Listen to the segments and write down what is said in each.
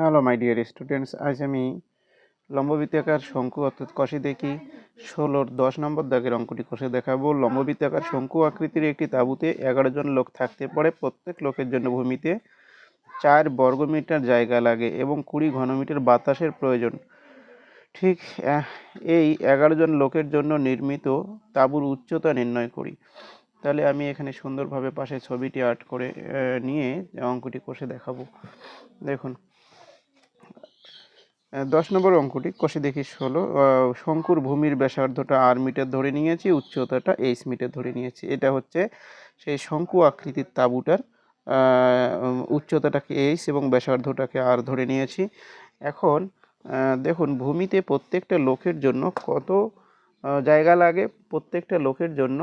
Hello my dear students আজ আমি লম্ববৃত্তাকার শঙ্কু, অর্থাৎ কষে দেখি। ষোলোর দশ নম্বর দাগের অঙ্কটি কষে দেখাবো। লম্ববৃত্তাকার শঙ্কু আকৃতির একটি তাঁবুতে এগারো জন লোক থাকতে পারে প্রত্যেক লোকের জন্য ভূমিতে। চার বর্গমিটার জায়গা লাগে এবং কুড়ি ঘনমিটার বাতাসের প্রয়োজন। ঠিক এই এগারো জন লোকের জন্য নির্মিত তাঁবুর উচ্চতা নির্ণয় করি। তাহলে আমি এখানে সুন্দরভাবে পাশে ছবিটি আর্ট করে নিয়ে অঙ্কটি কষে দেখাবো। দেখুন দশ নম্বর অঙ্কটি কষে দেখি ষোলো শঙ্কুর ভূমির ব্যাসার্ধটা আর মিটার ধরে নিয়েছি, উচ্চতাটা এইচ মিটার ধরে নিয়েছি। এটা হচ্ছে সেই শঙ্কু আকৃতির তাঁবুটার উচ্চতাটাকে এইচ এবং ব্যাসার্ধটাকে আর ধরে নিয়েছি। এখন দেখুন ভূমিতে প্রত্যেকটা লোকের জন্য কত জায়গা লাগে? প্রত্যেকটা লোকের জন্য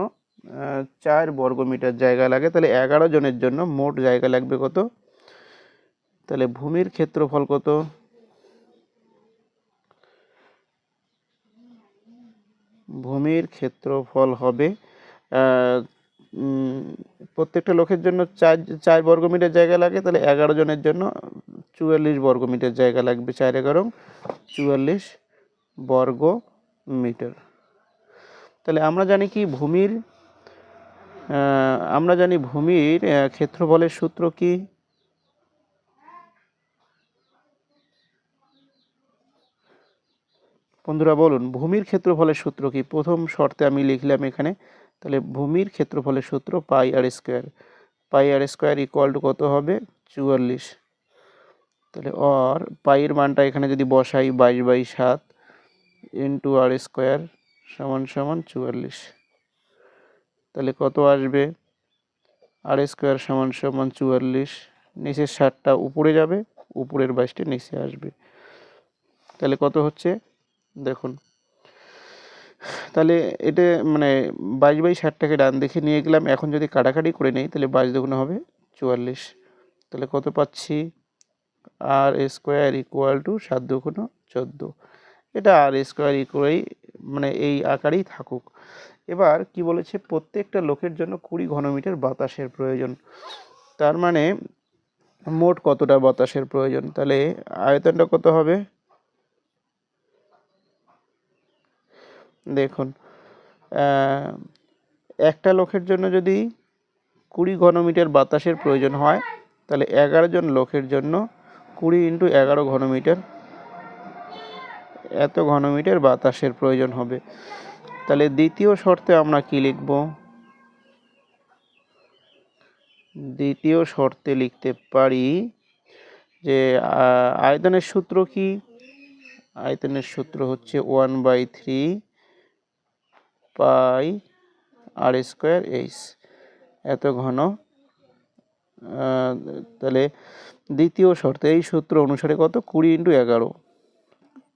চার বর্গমিটার জায়গা লাগে। তাহলে এগারো জনের জন্য মোট জায়গা লাগবে কত? তাহলে ভূমির ক্ষেত্রফল কত? ভূমির ক্ষেত্রফল হবে প্রত্যেকটা লোকের জন্য চার চার বর্গ বর্গমিটার জায়গা লাগে, তাহলে এগারো জনের জন্য চুয়াল্লিশ বর্গমিটার জায়গা লাগবে, চার এগারো, চুয়াল্লিশ বর্গ মিটার। তাহলে আমরা জানি কি ভূমির আমরা জানি ভূমির ক্ষেত্রফলের সূত্র কি? বন্ধুরা বলুন, ভূমির ক্ষেত্রফলের সূত্র কি? প্রথম শর্তে আমি লিখলাম এখানে, তাহলে ভূমির ক্ষেত্রফলের সূত্র pi R square. Pi R square equal to কত হবে? চুয়াল্লিশ। তাহলে অর পাইয়ের মানটা এখানে যদি বসাই বাইশ বাই সাত ইন্টু আর স্কোয়ার সমান সমান চুয়াল্লিশ। তাহলে কত আসবে? আর স্কোয়ার সমান সমান চুয়াল্লিশ। নিচের ষাটটা উপরে যাবে, উপরের বাইশটা নিচে আসবে। তাহলে কত হচ্ছে? দেখুন। তাহলে এটা মানে বাইশ বাই ষাটটাকে ডান দিকে নিয়ে গেলাম। এখন যদি কাটাকাটি করে নেই, তাহলে বাইশ দুগুণ হবে চুয়াল্লিশ। তাহলে কত পাচ্ছি? আর স্কোয়ার ইকুয়াল টু সাত দুগুণ চোদ্দ। এটা আর স্কোয়ার ইকুয়াই মানে এই আকারেই থাকুক। এবার কি বলেছে? প্রত্যেকটা লোকের জন্য কুড়ি ঘনমিটার বাতাসের প্রয়োজন। তার মানে মোট কতটা বাতাসের প্রয়োজন? তাহলে আয়তনটা কত হবে? দেখুন একটা লোকের জন্য যদি কুড়ি ঘনমিটার বাতাসের প্রয়োজন হয়, তাহলে এগারো জন লোকের জন্য কুড়ি ইন্টু এগারো ঘনমিটার, এত ঘনমিটার বাতাসের প্রয়োজন হবে। তাহলে দ্বিতীয় শর্তে আমরা কি লিখব? দ্বিতীয় শর্তে লিখতে পারি যে আয়তনের সূত্র কি? আয়তনের সূত্র হচ্ছে one by three pi R square H. এত ঘন। তাহলে দ্বিতীয় শর্তে এই সূত্র অনুসারে কত? কুড়ি ইন্টু এগারো।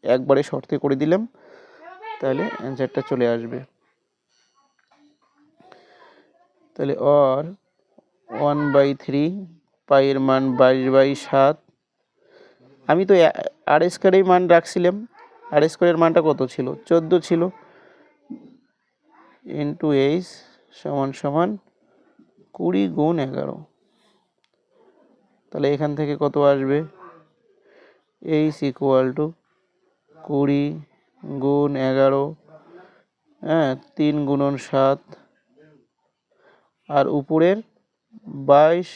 একবারে শর্তে করে দিলাম, তাহলে অ্যান্সারটা চলে আসবে। তাহলে অর ওয়ান বাই থ্রি পাইয়ের মান বাইশ বাই সাত। আমি তো আর স্কোয়ারেই মান রাখছিলাম। আর স্কোয়ারের মানটা কত ছিল? চোদ্দ ছিল। ইন্টু এইচ সমান সমান কুড়ি গুণ এগারো। তাহলে এখান থেকে কত আসবে? এইচ ইকুয়াল টু কুড়ি গুণ এগারো হ্যাঁ তিন গুণন সাত। আর উপরের বাইশ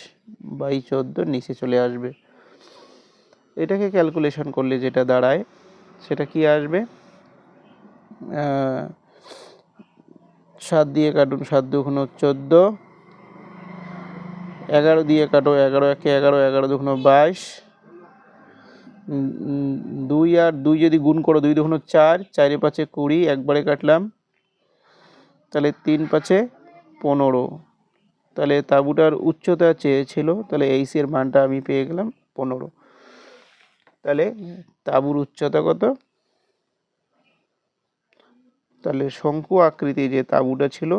বাই চোদ্দ নিচে চলে আসবে। এটাকে ক্যালকুলেশন করলে যেটা দাঁড়ায়, সেটা কি আসবে? সাত দিয়ে কাটুন সাত দুগুণ চোদ্দ। এগারো দিয়ে কাটো এগারো একে এগারো এগারো দুগুণ বাইশ। দুই আর দুই যদি গুণ করো দুই দুগুণ চার চারে পাঁচে কুড়ি একবারে কাটলাম। তাহলে তিন পাঁচে পনেরো। তাহলে তাঁবুটার উচ্চতা চেয়েছিল তাহলে এইচের মানটা আমি পেয়ে গেলাম পনেরো। তাহলে তাঁবুর উচ্চতা কত? তাহলে শঙ্কু আকৃতি যে তাঁবুটা ছিল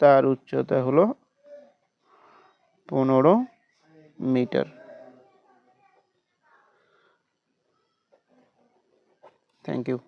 তার উচ্চতা হলো পনেরো মিটার। Thank you